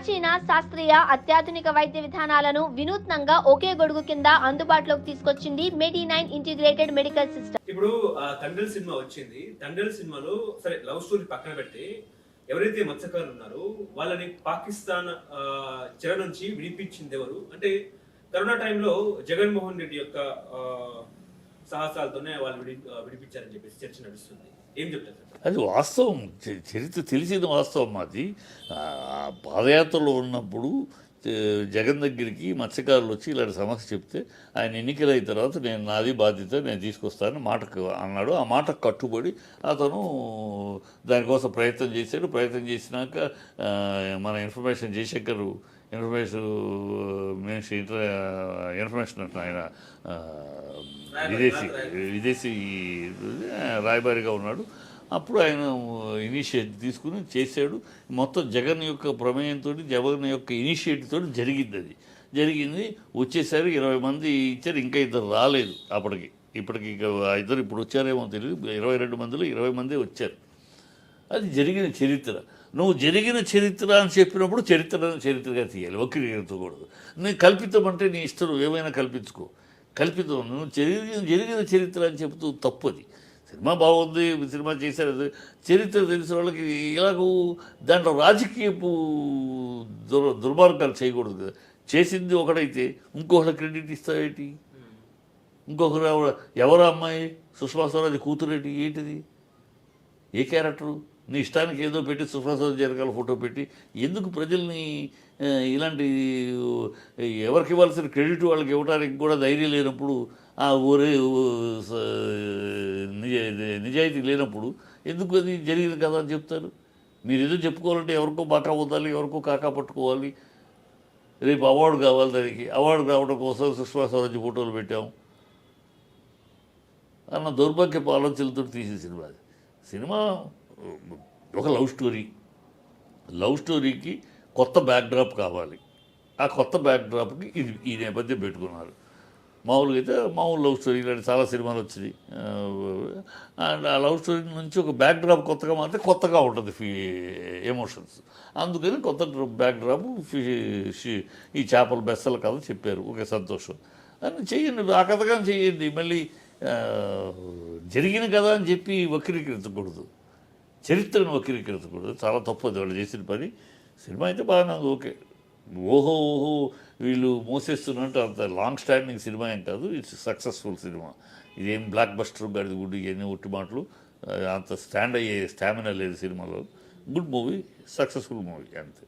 ప్రాచీన శాస్త్రీయ అత్యాధునిక వైద్య విధానాలను వినూత్నంగా ఒకే గొడుగు కింద అందుబాటులోకి తీసుకొచ్చింది Medi nine integrated medical system ఇప్పుడు ఆ, సినిమా వచ్చింది. తండ్రి సినిమాలో సరే లవ్ స్టోరీ పక్కన పెట్టి ఎవరైతే మత్స్యకారులు ఉన్నారో వాళ్ళని పాకిస్తాన్ ఆ, చెర నుంచి విడిపించింది ఎవరు? అంటే కరోనా టైంలో జగన్మోహన్ రెడ్డి యొక్క సాహసాలతోనే వాళ్ళు విడి విడిపించారని చెప్పేసి చర్చ నడుస్తుంది. ఏం చెప్తారు అది వాస్తవం. చరిత్ర తెలిసిన వాస్తవం అది పాదయాత్రలో ఉన్నప్పుడు జగన్ దగ్గరికి మత్స్యకారులు వచ్చి ఇలాంటి సమస్య చెప్తే ఆయన ఎన్నికలైన తర్వాత నేను నాది బాధ్యత నేను తీసుకొస్తానని మాటకు అన్నాడు. ఆ మాటకు కట్టుబడి అతను దానికోసం ప్రయత్నం చేశాడు. ప్రయత్నం చేసినాక మన information Jaishankar information minister inter information అంటున్నా ఆయన విదేశీ విదేశీ రాయబారిగా ఉన్నాడు. అప్పుడు ఆయన ఇనిషియేటివ్ తీసుకుని చేశాడు. మొత్తం జగన్ యొక్క ప్రమేయంతో జగన్ యొక్క ఇనిషియేటివ్ తోటి జరిగింది అది. జరిగింది. వచ్చేసరికి ఇరవై మంది ఇచ్చారు ఇంకా ఇద్దరు రాలేదు అప్పటికి. ఇప్పటికి ఇద్దరు ఇప్పుడు వచ్చారేమో తెలియదు ఇరవై రెండు మందిలో ఇరవై మంది వచ్చారు. అది జరిగిన చరిత్ర. నువ్వు జరిగిన చరిత్ర అని చెప్పినప్పుడు చరిత్ర చరిత్రగా తీయాలి. వక్రీకరించకూడదు నేను కల్పితం అంటే నీ ఇష్టం ఏమైనా కల్పించుకో. కల్పితం నువ్వు జరిగిన జరిగిన చరిత్ర అని చెబుతూ అది. సినిమా బాగుంది సినిమా చేశారు. చరిత్ర తెలిసిన వాళ్ళకి ఇలాగూ దాంట్లో రాజకీయపు దుర్ దుర్మార్గాలు చేయకూడదు కదా. చేసింది ఒకడైతే ఇంకొకటి క్రెడిట్ ఇస్తావేటి ఇంకొకరు ఎవరు ఎవరు అమ్మాయి? సుష్మా స్వరాజ్ కూతురేటి? ఏంటిది? ఏ క్యారెక్టరు? నీ ఇష్టానికి ఏదో పెట్టి సుప్రసాద్ జరగాల ఫోటో పెట్టి ఎందుకు ప్రజల్ని ఇలాంటి ఎవరికి ఇవ్వాల్సిన క్రెడిట్ వాళ్ళకి ఇవ్వడానికి కూడా ధైర్యం లేనప్పుడు ఆ ఊరే నిజాయితీ లేనప్పుడు ఎందుకు అది జరిగింది కదా అని చెప్తారు? మీరు ఏదో చెప్పుకోవాలంటే ఎవరికో బాకా వద్దాలి ఎవరికో కాకా పట్టుకోవాలి. రేపు అవార్డు కావాలి దానికి. అవార్డు రావడం కోసం సుష్మా స్వరాజ్ ఫోటోలు పెట్టాము అన్న దౌర్భాగ్యపు ఆలోచనలతో తీసిన సినిమా అది. సినిమా ఒక లవ్ స్టోరీ. లవ్ స్టోరీకి కొత్త బ్యాక్డ్రాప్ కావాలి. ఆ కొత్త బ్యాక్డ్రాప్కి ఇది ఈ నేపథ్యం పెట్టుకున్నారు. మామూలుగా అయితే మామూలు లవ్ స్టోరీ ఇలాంటి చాలా సినిమాలు వచ్చినాయి. అండ్ ఆ లవ్ స్టోరీ నుంచి ఒక బ్యాక్డ్రాప్ కొత్తగా మాత్రం కొత్తగా ఉంటుంది ఫీ ఎమోషన్స్. అందుకని కొత్త బ్యాక్డ్రాప్ ఈ చేపల బెస్సల కథ చెప్పారు. ఒక సంతోషం. అని చెయ్యండి ఆ కథగా చెయ్యండి. మళ్ళీ జరిగిన కదా అని చెప్పి వక్రీకరించకూడదు. చరిత్రను వక్రీకరించకూడదు చాలా తప్పది వాళ్ళు చేసిన పని. సినిమా అయితే బాగానే ఉంది ఓకే. ఓహో ఓహో వీళ్ళు మోసేస్తున్నట్టు అంత లాంగ్ స్టాండింగ్ సినిమా ఏం కాదు ఇట్స్ సక్సెస్ఫుల్ సినిమా. ఇదేం బ్లాక్ బస్టర్ గడిది గుడ్డు ఇవన్నీ ఒట్టి మాటలు అంత స్టాండ్ అయ్యే స్టామినా లేదు సినిమాలో. గుడ్ మూవీ సక్సెస్ఫుల్ మూవీ అంతే.